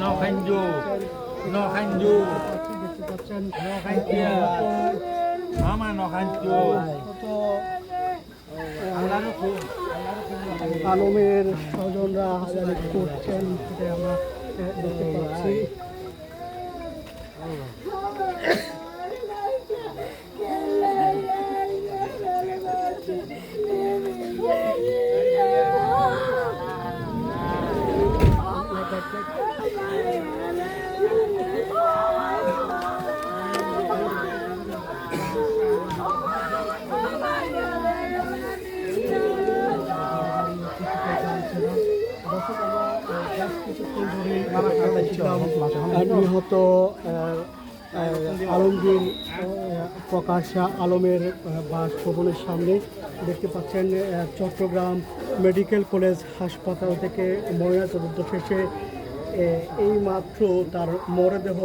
নখাঞ্জু নখাঞ্জু নখাঞ্জিয়া মামা নখাঞ্জু। আলমের স্বজনরা হাজারি করছেন। আমরা নিহত আলমগীর প্রকাশ আলমের বাসভবনের সামনে দেখতে পাচ্ছেন চট্টগ্রাম মেডিকেল কলেজ হাসপাতাল থেকে ময়নাতদন্ত শেষে এ, এই মাত্র তার মরদেহ